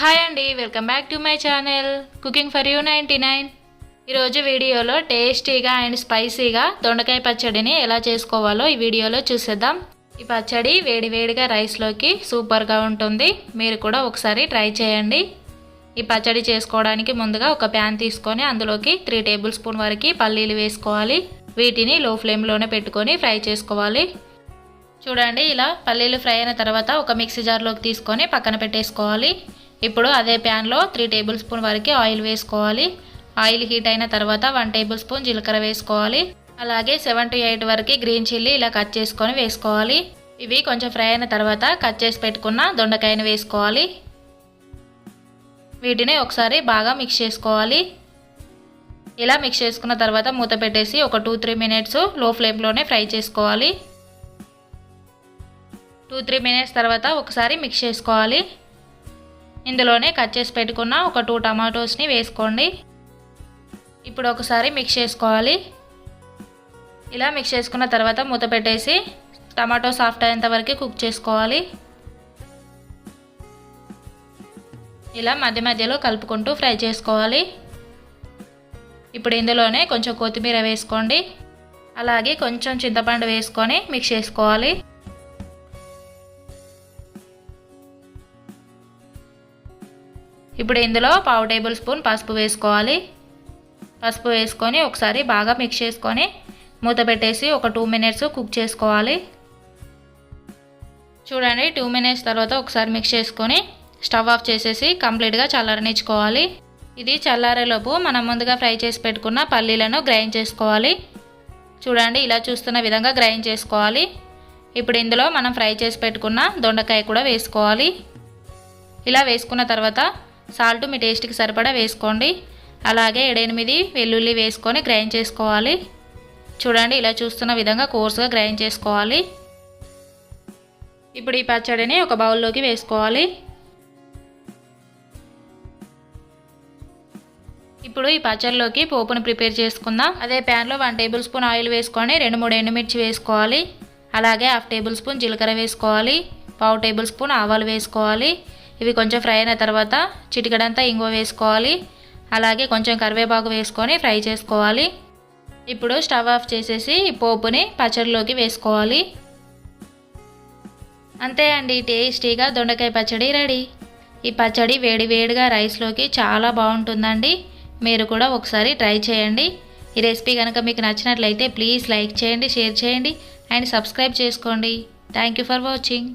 Hi అండి welcome back to my channel cooking for you ninety nine. ఈరోజు వీడియోలో టేస్టీగా అండ్ స్పైసీగా దొండకాయ పచ్చడిని ఎలా చేసుకోవాలో ఈ వీడియోలో చూసేద్దాం. ఈ పచ్చడి వేడివేడిగా రైస్లోకి సూపర్గా ఉంటుంది. మీరు కూడా ఒకసారి ట్రై చేయండి. ఈ పచ్చడి చేసుకోవడానికి ముందుగా ఒక ప్యాన్ తీసుకొని అందులోకి త్రీ టేబుల్ స్పూన్ వరకు పల్లీలు వేసుకోవాలి. వీటిని లో ఫ్లేమ్లోనే పెట్టుకొని ఫ్రై చేసుకోవాలి. చూడండి ఇలా పల్లీలు ఫ్రై అయిన తర్వాత ఒక మిక్సీ జార్లోకి తీసుకొని పక్కన పెట్టేసుకోవాలి. ఇప్పుడు అదే ప్యాన్లో త్రీ టేబుల్ స్పూన్ వరకు ఆయిల్ వేసుకోవాలి. ఆయిల్ హీట్ అయిన తర్వాత వన్ టేబుల్ స్పూన్ జీలకర్ర వేసుకోవాలి. అలాగే సెవెన్ టు ఎయిట్ వరకు గ్రీన్ చిల్లీ ఇలా కట్ చేసుకొని వేసుకోవాలి. ఇవి కొంచెం ఫ్రై అయిన తర్వాత కట్ చేసి పెట్టుకున్న దొండకాయని వేసుకోవాలి. వీటిని ఒకసారి బాగా మిక్స్ చేసుకోవాలి. ఇలా మిక్స్ చేసుకున్న తర్వాత మూత పెట్టేసి ఒక టూ త్రీ మినిట్స్లో ఫ్లేమ్లోనే ఫ్రై చేసుకోవాలి. టూ త్రీ మినిట్స్ తర్వాత ఒకసారి మిక్స్ చేసుకోవాలి. ఇందులోనే కట్ చేసి పెట్టుకున్న ఒక టూ టమాటోస్ని వేసుకోండి. ఇప్పుడు ఒకసారి మిక్స్ చేసుకోవాలి. ఇలా మిక్స్ చేసుకున్న తర్వాత మూత పెట్టేసి టమాటో సాఫ్ట్ అయ్యేంత వరకు కుక్ చేసుకోవాలి. ఇలా మధ్య మధ్యలో కలుపుకుంటూ ఫ్రై చేసుకోవాలి. ఇప్పుడు ఇందులోనే కొంచెం కొత్తిమీర వేసుకోండి. అలాగే కొంచెం చింతపండు వేసుకొని మిక్స్ చేసుకోవాలి. ఇప్పుడు ఇందులో పావు టేబుల్ స్పూన్ పసుపు వేసుకోవాలి. పసుపు వేసుకొని ఒకసారి బాగా మిక్స్ చేసుకొని మూత పెట్టేసి ఒక టూ మినిట్స్ కుక్ చేసుకోవాలి. చూడండి టూ మినిట్స్ తర్వాత ఒకసారి మిక్స్ చేసుకొని స్టవ్ ఆఫ్ చేసేసి కంప్లీట్గా చల్లారనిచ్చుకోవాలి. ఇది చల్లారేలోపు మనం ముందుగా ఫ్రై చేసి పెట్టుకున్న పల్లీలను గ్రైండ్ చేసుకోవాలి. చూడండి ఇలా చూస్తున్న విధంగా గ్రైండ్ చేసుకోవాలి. ఇప్పుడు ఇందులో మనం ఫ్రై చేసి పెట్టుకున్న దొండకాయ కూడా వేసుకోవాలి. ఇలా వేసుకున్న తర్వాత సాల్ట్ మీ టేస్ట్కి సరిపడా వేసుకోండి. అలాగే ఏడెనిమిది వెల్లుల్లి వేసుకొని గ్రైండ్ చేసుకోవాలి. చూడండి ఇలా చూస్తున్న విధంగా కోర్సుగా గ్రైండ్ చేసుకోవాలి. ఇప్పుడు ఈ పచ్చడిని ఒక బౌల్లోకి వేసుకోవాలి. ఇప్పుడు ఈ పచ్చడిలోకి పోపును ప్రిపేర్ చేసుకుందాం. అదే ప్యాన్లో వన్ టేబుల్ స్పూన్ ఆయిల్ వేసుకొని రెండు మూడు ఎండుమిర్చి వేసుకోవాలి. అలాగే హాఫ్ టేబుల్ స్పూన్ జీలకర్ర వేసుకోవాలి. పావు టేబుల్ స్పూన్ ఆవాలు వేసుకోవాలి. ఇవి కొంచెం ఫ్రై అయిన తర్వాత చిటికడంతా ఇంగువ వేసుకోవాలి. అలాగే కొంచెం కరివేపాకు వేసుకొని ఫ్రై చేసుకోవాలి. ఇప్పుడు స్టవ్ ఆఫ్ చేసేసి పోపుని పచ్చడిలోకి వేసుకోవాలి. అంతే అండి టేస్టీగా దొండకాయ పచ్చడి రెడీ. ఈ పచ్చడి వేడి వేడిగా రైస్లోకి చాలా బాగుంటుందండి. మీరు కూడా ఒకసారి ట్రై చేయండి. ఈ రెసిపీ కనుక మీకు నచ్చినట్లయితే ప్లీజ్ లైక్ చేయండి షేర్ చేయండి అండ్ సబ్స్క్రైబ్ చేసుకోండి. Thank you for watching.